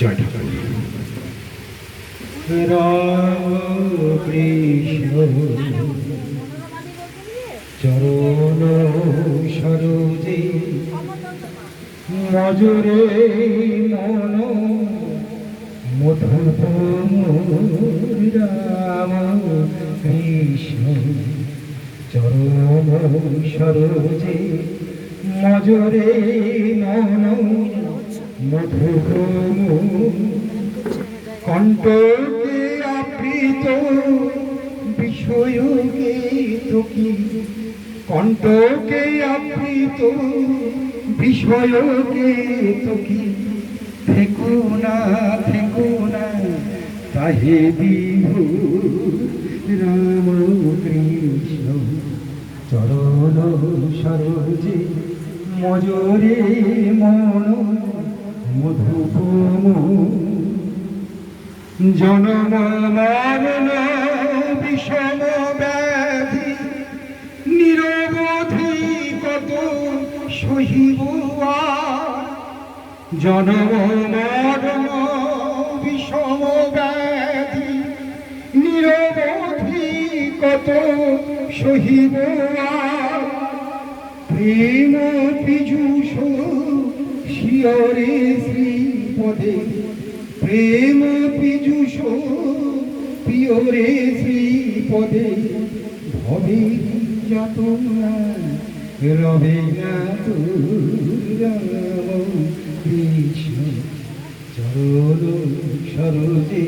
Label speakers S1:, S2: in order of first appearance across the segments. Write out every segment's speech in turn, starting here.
S1: জয় ঠাকুর
S2: চরণ সরোজে মজুরে মন মধুপ রাম কৃষ্ণ চরণ সরোজে মজুরে মন কণ্ঠকে আবৃত বিষয়কে তোকি কণ্ঠকে আবৃত বিষয়কে তোকি থেকো না থেকো না তাহে চরণ সরোজে মজরে মন মধুপম জনম মরণ বিষম ব্যাধি, নিরবধি কত সহিব জনম মরণ বিষম ব্যাধি, নিরবধি কত সহিব? প্রেম পীযুষ শিয়রে শ্রীপদে। প্রেম পীযুষ প্রিয়রে শ্রীপদে। ভবে যত রবে না রাম কৃষ্ণ চরণ সরোজে,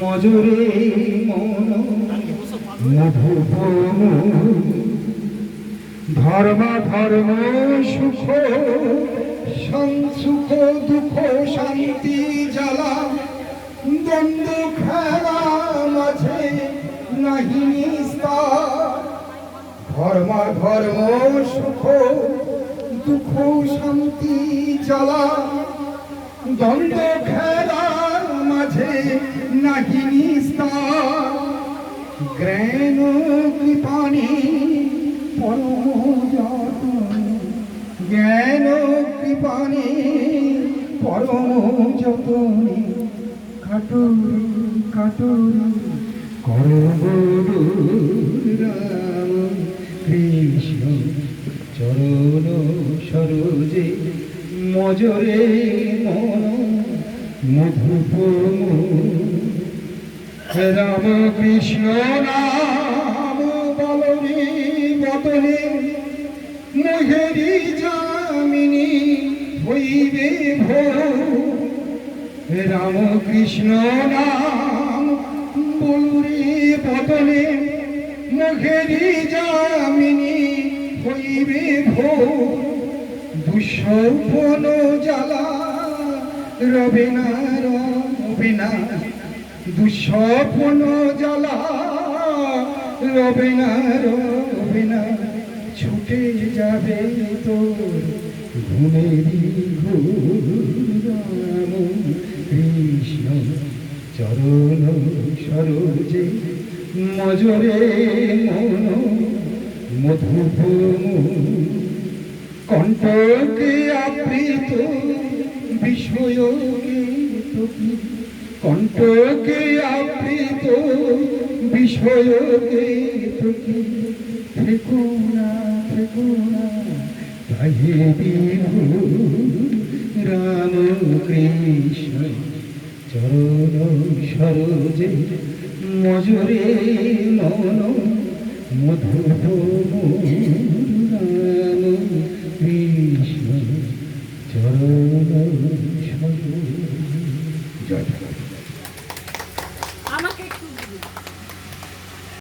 S2: মজুরে মন মধুপম ধর্ম ধর্ম সুখ সংসুখ দুঃখ শান্তি জ্বালা দ্বন্দ্ব, খেলা মাঝে নাহি ধর্ম ধর্ম, সুখ, দুঃখ, শান্তি জ্বালা দ্বন্দ্ব খেলার মাঝে নাহি নিস্তার। জ্ঞান কৃপাণী পরম জ্ঞান কৃপাণী পরম যতনে, কাটুরি কাটুরি করবড়ু রাম কৃষ্ণ, চরণ সরোজে, মজরে মন মধুপম রাম কৃষ্ণ নাম বলরে বদলে মোহেরি জামিনী হইবে ভোর। রাম কৃষ্ণ নাম বলরে বদলে মোহেরি জামিনী হইবে ভোর। দুঃস্বপন জ্বালা রবে না রবে না। দুঃস্বপন জ্বালা রবে না রবে না। ছুটে যাবে তোর ঘুমেরি রাম কৃষ্ণ চরণ সরোজে মজরে মন মধুপম কণ্ঠকে আবৃত বিষয়কে তোকে কণ্ঠকে আবৃত বিষয়কে থেকো না ভজবিহু রাম কৃষ্ণ চরণ সরোজে মজুরে মন মধু রাম কৃষ্ণ চরণ সরোজে জয়